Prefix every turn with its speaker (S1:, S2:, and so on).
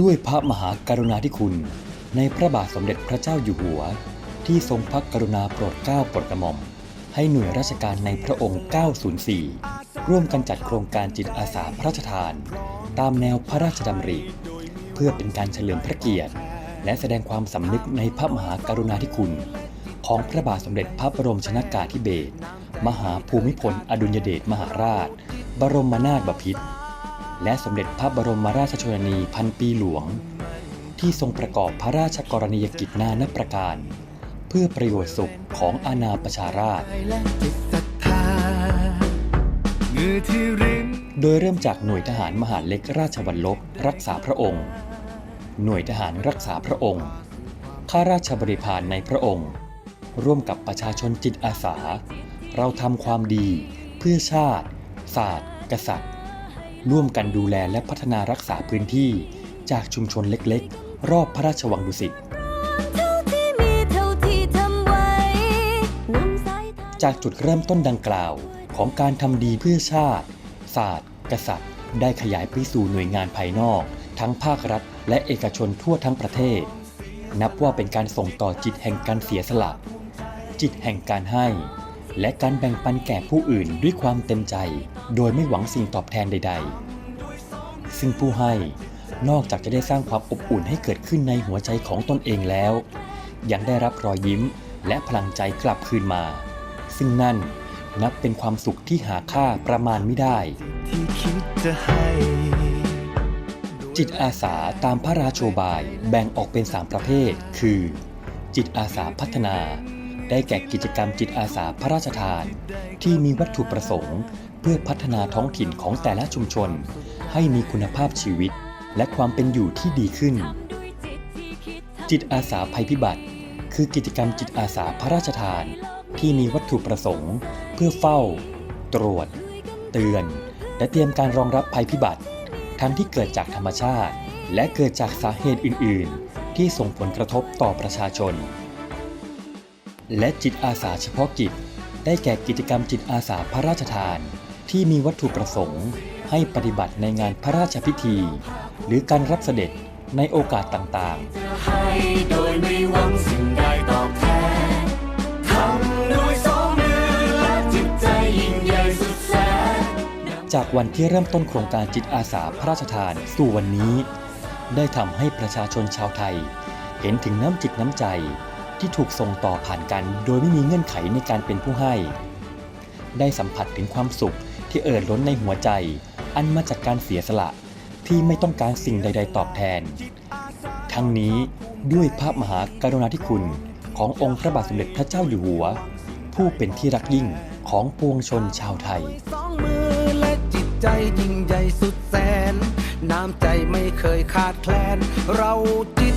S1: ด้วยพระมหากรุณาธิคุณ ในพระบาทสมเด็จพระเจ้าอยู่หัว ที่ทรงพระกรุณาโปรดเกล้าโปรดกระหม่อม ให้หน่วยราชการในพระองค์ 904 ร่วมกันจัดโครงการจิตอาสาพระราชทาน ตามแนวพระราชดำริ เพื่อเป็นการเฉลิมพระเกียรติ และแสดงความสำนึกในพระมหากรุณาธิคุณ ของพระบาทสมเด็จพระบรมชนากาธิเบศรมหาภูมิพลอดุลยเดชมหาราช บรมนาถบพิตร และสมเด็จพระบรมราชชนนีพันปีหลวง ที่ทรงประกอบพระราชกรณียกิจนานับประการ เพื่อประโยชน์สุขของอาณาประชาราษฎรโดยเริ่มจากหน่วยทหารมหาเล็กราชวัลลบรักษาพระองค์ หน่วยทหารรักษาพระองค์ ข้าราชบริพารในพระองค์ ร่วมกับประชาชนจิตอาสา เราทำความดี เพื่อชาติ ศาสตร์ กษัตริย์ ร่วมกันดูแลและพัฒนารักษาพื้นที่ จากชุมชนเล็กๆ รอบพระราชวังดุสิตจากจุดเริ่มต้นดังกล่าวของการทำดีเพื่อชาติ ศาสตร์ กษัตริย์ ได้ขยายไปสู่หน่วยงานภายนอก ทั้งภาครัฐ และเอกชนทั่วทั้งประเทศ นับว่าเป็นการส่งต่อจิตแห่งการเสียสละ จิตแห่งการให้ และการแบ่งปันแก่ผู้อื่นด้วยความเต็มใจ โดยไม่หวังสิ่งตอบแทนใด ๆ ซึ่งผู้ให้นอกจากจะได้สร้างความอบอุ่นให้เกิดขึ้นในหัวใจของตนเองแล้ว ยังได้รับรอยยิ้มและพลังใจกลับคืนมา ซึ่งนั่นนับเป็นความสุขที่หาค่าประมาณไม่ได้
S2: จิ
S1: ตอาสาตามพระราโชบายแบ่งออกเป็น 3 ประเภท คือ จิตอาสาพัฒนา ได้แก่กิจกรรมจิตอาสาพระราชทาน ที่มีวัตถุประสงค์ เพื่อพัฒนาท้องถิ่นของแต่ละชุมชน ให้มีคุณภาพชีวิต และความเป็นอยู่ที่ดีขึ้น จิตอาสาภัยพิบัติ คือกิจกรรมจิตอาสาพระราชทาน ที่มีวัตถุประสงค์ เพื่อเฝ้า ตรวจ เตือน และเตรียมการรองรับภัยพิบัติ ทั้งที่เกิดจากธรรมชาติ และเกิดจากสาเหตุอื่น ๆ ที่ส่งผลกระทบต่อประชาชน และจิตอาสาเฉพาะกิจ ได้แก่กิจกรรมจิตอาสาพระราชทาน ที่มีวัตถุประสงค์ ให้ปฏิบัติในงานพระราชพิธี หรือการรับเสด็จในโอกาสต่างๆ
S2: จะให้โดยไม่หวังสิ่งใดตอบแทนทำด้วยสองมือและจิตใจยิ่งใหญ่สุดแสน
S1: จากวันที่เริ่มต้นโครงการจิตอาสาพระราชทานสู่วันนี้ ได้ทำให้ประชาชนชาวไทย เห็นถึงน้ำจิตน้ำใจ ที่ถูกส่งต่อผ่านกัน โดยไม่มีเงื่อนไขในการเป็นผู้ให้ ได้สัมผัสถึงความสุขที่เอ่อล้นในหัวใจ อันมาจากการเสียสละที่ไม่ต้องการสิ่งใด ๆ ตอบแทน ทั้งนี้ด้วยพระมหากรุณาธิคุณขององค์พระบาทสมเด็จพระเจ้าอยู่หัว ผู้เป็นที่รักยิ่งของปวงชนชาวไทย
S2: สองมือและจิตใจยิ่งใหญ่สุดแสน น้ำใจไม่เคยขาดแคลน เราจิต